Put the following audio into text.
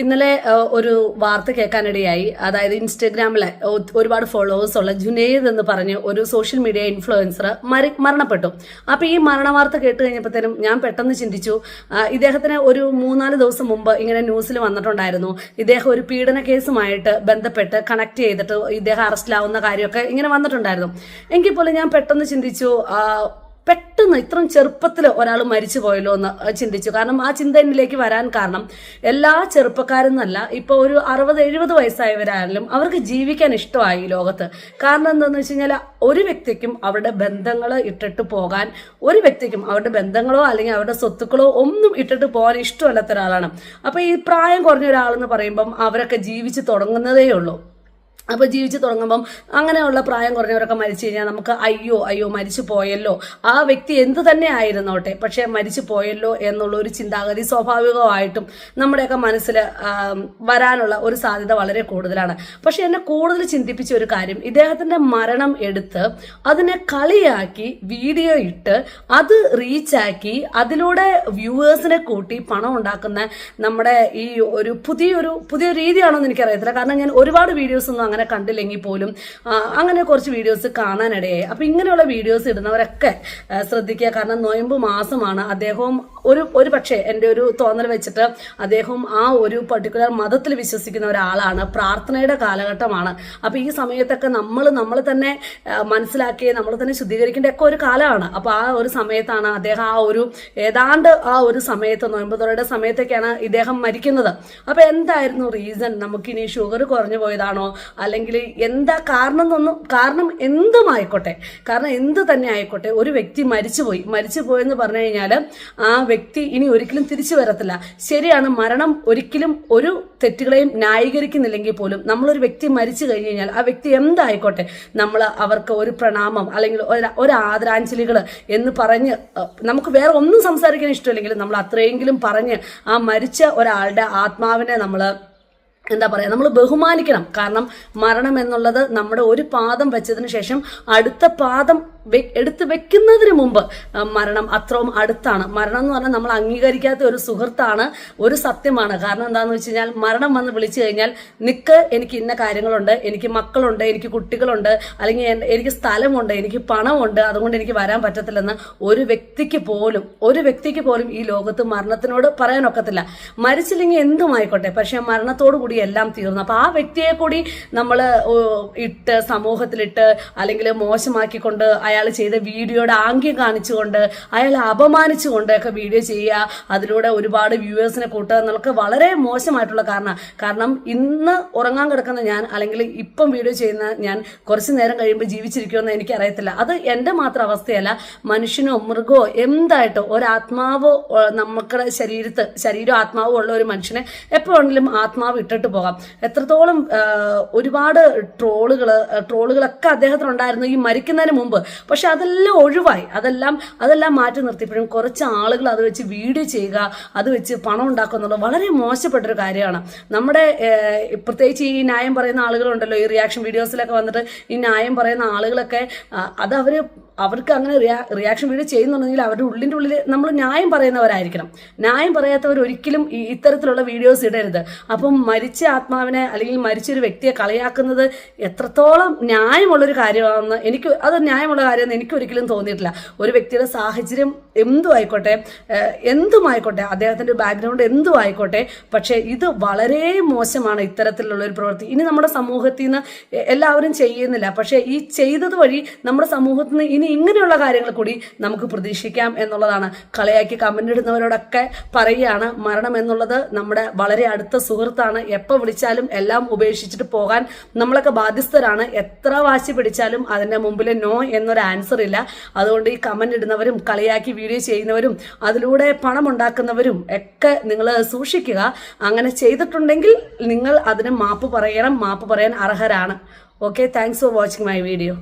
ഇന്നലെ ഒരു വാർത്ത കേൾക്കാനിടയായി. അതായത് ഇൻസ്റ്റഗ്രാമിലെ ഒരുപാട് ഫോളോവേഴ്സ് ഉള്ള ജുനേദ് എന്ന് പറഞ്ഞ് ഒരു സോഷ്യൽ മീഡിയ ഇൻഫ്ലുവൻസർ മരി മരണപ്പെട്ടു. അപ്പൊ ഈ മരണ വാർത്ത കേട്ട് കഴിഞ്ഞപ്പോഴത്തേനും ഞാൻ പെട്ടെന്ന് ചിന്തിച്ചു ഇദ്ദേഹത്തിന് ഒരു മൂന്നാൽ ദിവസം മുമ്പ് ഇങ്ങനെ ന്യൂസിൽ വന്നിട്ടുണ്ടായിരുന്നു. ഇദ്ദേഹം ഒരു പീഡന കേസുമായിട്ട് ബന്ധപ്പെട്ട് കണക്ട് ചെയ്തിട്ട് ഇദ്ദേഹം അറസ്റ്റിലാവുന്ന കാര്യമൊക്കെ ഇങ്ങനെ വന്നിട്ടുണ്ടായിരുന്നു. എങ്കിൽ പോലും ഞാൻ പെട്ടെന്ന് ചിന്തിച്ചു പെട്ടെന്ന് ഇത്രയും ചെറുപ്പത്തിൽ ഒരാൾ മരിച്ചു പോയല്ലോ എന്ന് ചിന്തിച്ചു. കാരണം ആ ചിന്ത എന്നിലേക്ക് വരാൻ കാരണം എല്ലാ ചെറുപ്പക്കാരും എന്നല്ല ഇപ്പൊ ഒരു അറുപത് എഴുപത് വയസ്സായവരായാലും അവർക്ക് ജീവിക്കാൻ ഇഷ്ടമായി ലോകത്ത്. കാരണം എന്താണെന്ന് വെച്ച് കഴിഞ്ഞാൽ ഒരു വ്യക്തിക്കും അവരുടെ ബന്ധങ്ങൾ ഇട്ടിട്ട് പോകാൻ ഒരു വ്യക്തിക്കും അവരുടെ ബന്ധങ്ങളോ അല്ലെങ്കിൽ അവരുടെ സ്വത്തുക്കളോ ഒന്നും ഇട്ടിട്ട് പോകാൻ ഇഷ്ടമല്ലാത്ത ഒരാളാണ്. അപ്പൊ ഈ പ്രായം കുറഞ്ഞ ഒരാളെന്ന് പറയുമ്പം അവരൊക്കെ ജീവിച്ചു തുടങ്ങുന്നതേ ഉള്ളൂ. അപ്പോൾ ജീവിച്ചു തുടങ്ങുമ്പം അങ്ങനെയുള്ള പ്രായം കുറഞ്ഞവരൊക്കെ മരിച്ചു കഴിഞ്ഞാൽ നമുക്ക് അയ്യോ അയ്യോ മരിച്ചു പോയല്ലോ. ആ വ്യക്തി എന്ത് തന്നെ ആയിരുന്നോട്ടെ പക്ഷെ മരിച്ചു പോയല്ലോ എന്നുള്ള ഒരു ചിന്താഗതി സ്വാഭാവികമായിട്ടും നമ്മുടെയൊക്കെ മനസ്സിൽ വരാനുള്ള ഒരു സാധ്യത വളരെ കൂടുതലാണ്. പക്ഷെ എന്നെ കൂടുതൽ ചിന്തിപ്പിച്ച ഒരു കാര്യം ഇദ്ദേഹത്തിന്റെ മരണം എടുത്ത് അതിനെ കളിയാക്കി വീഡിയോ ഇട്ട് അത് റീച്ചാക്കി അതിലൂടെ വ്യൂവേഴ്സിനെ കൂട്ടി പണം ഉണ്ടാക്കുന്ന നമ്മുടെ ഈ ഒരു പുതിയൊരു പുതിയ രീതിയാണോ എന്ന് എനിക്കറിയത്തില്ല. കാരണം ഞാൻ ഒരുപാട് വീഡിയോസ് ഒന്നും അങ്ങനെ കണ്ടില്ലെങ്കിൽ പോലും അങ്ങനെ കുറച്ച് വീഡിയോസ് കാണാനിടയായി. അപ്പം ഇങ്ങനെയുള്ള വീഡിയോസ് ഇടുന്നവരൊക്കെ ശ്രദ്ധിക്കുക. കാരണം നോയമ്പ് മാസമാണ്. അദ്ദേഹവും ഒരു ഒരു പക്ഷേ എന്റെ ഒരു തോന്നൽ വെച്ചിട്ട് അദ്ദേഹം ആ ഒരു പർട്ടിക്കുലർ മതത്തിൽ വിശ്വസിക്കുന്ന ഒരാളാണ്. പ്രാർത്ഥനയുടെ കാലഘട്ടമാണ്. അപ്പോൾ ഈ സമയത്തൊക്കെ നമ്മൾ നമ്മൾ തന്നെ മനസ്സിലാക്കി നമ്മൾ തന്നെ ശുദ്ധീകരിക്കേണ്ട ഒക്കെ ഒരു കാലമാണ്. അപ്പോൾ ആ ഒരു സമയത്താണ് അദ്ദേഹം ആ ഒരു ഏതാണ്ട് ആ ഒരു സമയത്ത് നോയമ്പതോടെ സമയത്തൊക്കെയാണ് ഇദ്ദേഹം മരിക്കുന്നത്. അപ്പോൾ എന്തായിരുന്നു റീസൺ നമുക്കിനി ഷുഗർ കുറഞ്ഞു പോയതാണോ? അല്ലെങ്കിൽ എന്താ കാരണം എന്നൊന്നും കാരണം എന്തുമായിക്കോട്ടെ കാരണം എന്ത് തന്നെ ആയിക്കോട്ടെ ഒരു വ്യക്തി മരിച്ചുപോയി. മരിച്ചു പോയെന്ന് പറഞ്ഞു കഴിഞ്ഞാൽ ആ വ്യക്തി ഇനി ഒരിക്കലും തിരിച്ചു വരത്തില്ല. ശരിയാണ് മരണം ഒരിക്കലും ഒരു തെറ്റുകളെയും ന്യായീകരിക്കുന്നില്ലെങ്കിൽ പോലും നമ്മളൊരു വ്യക്തി മരിച്ചു കഴിഞ്ഞു കഴിഞ്ഞാൽ ആ വ്യക്തി എന്തായിക്കോട്ടെ നമ്മൾ അവർക്ക് ഒരു പ്രണാമം അല്ലെങ്കിൽ ഒരു ആദരാഞ്ജലികൾ എന്ന് പറഞ്ഞ് നമുക്ക് വേറെ ഒന്നും സംസാരിക്കാൻ ഇഷ്ടമില്ലെങ്കിലും നമ്മൾ അത്രയെങ്കിലും പറഞ്ഞ് ആ മരിച്ച ഒരാളുടെ ആത്മാവിനെ നമ്മൾ എന്താ പറയുക നമ്മൾ ബഹുമാനിക്കണം. കാരണം മരണം എന്നുള്ളത് നമ്മുടെ ഒരു പാദം വെച്ചതിന് ശേഷം അടുത്ത പാദം എടുത്ത് വെക്കുന്നതിന് മുമ്പ് മരണം അത്രയും അടുത്താണ്. മരണം എന്ന് പറഞ്ഞാൽ നമ്മൾ അംഗീകരിക്കാത്ത ഒരു സുഹൃത്താണ് ഒരു സത്യമാണ്. കാരണം എന്താണെന്ന് വെച്ച് കഴിഞ്ഞാൽ മരണം വന്ന് വിളിച്ചു കഴിഞ്ഞാൽ നിക്ക് എനിക്ക് ഇന്ന കാര്യങ്ങളുണ്ട് എനിക്ക് മക്കളുണ്ട് എനിക്ക് കുട്ടികളുണ്ട് അല്ലെങ്കിൽ എനിക്ക് സ്ഥലമുണ്ട് എനിക്ക് പണമുണ്ട് അതുകൊണ്ട് എനിക്ക് വരാൻ പറ്റത്തില്ലെന്ന് ഒരു വ്യക്തിക്ക് പോലും ഒരു വ്യക്തിക്ക് പോലും ഈ ലോകത്ത് മരണത്തിനോട് പറയാനൊക്കത്തില്ല. മരിച്ചില്ലെങ്കിൽ എന്തുമായിക്കോട്ടെ പക്ഷെ മരണത്തോടു കൂടി എല്ലാം തീർന്നു. അപ്പൊ ആ വ്യക്തിയെ കൂടി നമ്മൾ ഇട്ട് സമൂഹത്തിലിട്ട് അല്ലെങ്കിൽ മോശമാക്കിക്കൊണ്ട് അയാൾ അയാൾ ചെയ്ത വീഡിയോയുടെ ആംഗ്യം കാണിച്ചുകൊണ്ട് അയാളെ അപമാനിച്ചുകൊണ്ട് ഒക്കെ വീഡിയോ ചെയ്യുക അതിലൂടെ ഒരുപാട് വ്യൂവേഴ്സിനെ കൂട്ടുക എന്നൊക്കെ വളരെ മോശമായിട്ടുള്ള കാരണം. കാരണം ഇന്ന് ഉറങ്ങാൻ കിടക്കുന്ന ഞാൻ അല്ലെങ്കിൽ ഇപ്പം വീഡിയോ ചെയ്യുന്ന ഞാൻ കുറച്ച് നേരം കഴിയുമ്പോൾ ജീവിച്ചിരിക്കുമെന്ന് എനിക്കറിയത്തില്ല. അത് എന്റെ മാത്രം അവസ്ഥയല്ല. മനുഷ്യനോ മൃഗമോ എന്തായിട്ടോ ഒരാത്മാവോ നമ്മുടെ ശരീരത്ത് ശരീരം ആത്മാവോ ഉള്ള ഒരു മനുഷ്യനെ എപ്പോഴെങ്കിലും ആത്മാവ് ഇട്ടിട്ട് പോകാം. എത്രത്തോളം ഒരുപാട് ട്രോളുകൾ ട്രോളുകളൊക്കെ അദ്ദേഹത്തിനുണ്ടായിരുന്നു ഈ മരിക്കുന്നതിന് മുമ്പ്. പക്ഷെ അതെല്ലാം ഒഴിവായി. അതെല്ലാം അതെല്ലാം മാറ്റി നിർത്തിയപ്പോഴും കുറച്ച് ആളുകൾ അത് വെച്ച് വീഡിയോ ചെയ്യുക അത് വെച്ച് പണം ഉണ്ടാക്കുക എന്നുള്ളത് വളരെ മോശപ്പെട്ടൊരു കാര്യമാണ്. നമ്മുടെ പ്രത്യേകിച്ച് ഈ ന്യായം പറയുന്ന ആളുകളുണ്ടല്ലോ ഈ റിയാക്ഷൻ വീഡിയോസിലൊക്കെ വന്നിട്ട് ഈ ന്യായം പറയുന്ന ആളുകളൊക്കെ അത് അവർക്ക് അങ്ങനെ റിയാ റിയാക്ഷൻ വീഡിയോ ചെയ്യുന്നുണ്ടെങ്കിൽ അവരുടെ ഉള്ളിന്റെ ഉള്ളിൽ നമ്മൾ ന്യായം പറയുന്നവരായിരിക്കണം. ന്യായം പറയാത്തവർ ഒരിക്കലും ഈ ഇത്തരത്തിലുള്ള വീഡിയോസ് ഇടരുത്. അപ്പം മരിച്ച ആത്മാവിനെ അല്ലെങ്കിൽ മരിച്ചൊരു വ്യക്തിയെ കളിയാക്കുന്നത് എത്രത്തോളം ന്യായമുള്ളൊരു കാര്യമാണെന്ന് എനിക്ക് അത് ന്യായമുള്ള കാര്യമെന്ന് എനിക്ക് ഒരിക്കലും തോന്നിയിട്ടില്ല. ഒരു വ്യക്തിയുടെ സാഹചര്യം എന്തും ആയിക്കോട്ടെ എന്തുമായിക്കോട്ടെ അദ്ദേഹത്തിന്റെ ബാക്ക്ഗ്രൗണ്ട് എന്തും ആയിക്കോട്ടെ പക്ഷേ ഇത് വളരെ മോശമാണ് ഇത്തരത്തിലുള്ള ഒരു പ്രവൃത്തി. ഇനി നമ്മുടെ സമൂഹത്തിൽ നിന്ന് എല്ലാവരും ചെയ്യുന്നില്ല. പക്ഷേ ഈ ചെയ്തത് വഴി നമ്മുടെ സമൂഹത്തിൽ നിന്ന് ഇനി ഇനി ഇങ്ങനെയുള്ള കാര്യങ്ങൾ കൂടി നമുക്ക് പ്രതീക്ഷിക്കാം എന്നുള്ളതാണ്. കളയാക്കി കമന്റ് ഇടുന്നവരോടൊക്കെ പറയുകയാണ്. മരണം എന്നുള്ളത് നമ്മുടെ വളരെ അടുത്ത സുഹൃത്താണ്. എപ്പോൾ വിളിച്ചാലും എല്ലാം ഉപേക്ഷിച്ചിട്ട് പോകാൻ നമ്മളൊക്കെ ബാധ്യസ്ഥരാണ്. എത്ര വാശി പിടിച്ചാലും അതിന്റെ മുമ്പിൽ നോ എന്നൊരു ആൻസർ ഇല്ല. അതുകൊണ്ട് ഈ കമന്റ് ഇടുന്നവരും കളിയാക്കി വീഡിയോ ചെയ്യുന്നവരും അതിലൂടെ പണം ഉണ്ടാക്കുന്നവരും ഒക്കെ നിങ്ങൾ സൂക്ഷിക്കുക. അങ്ങനെ ചെയ്തിട്ടുണ്ടെങ്കിൽ നിങ്ങൾ അതിന് മാപ്പ് പറയണം. മാപ്പ് പറയാൻ അർഹരാണ്. Okay thanks for watching my video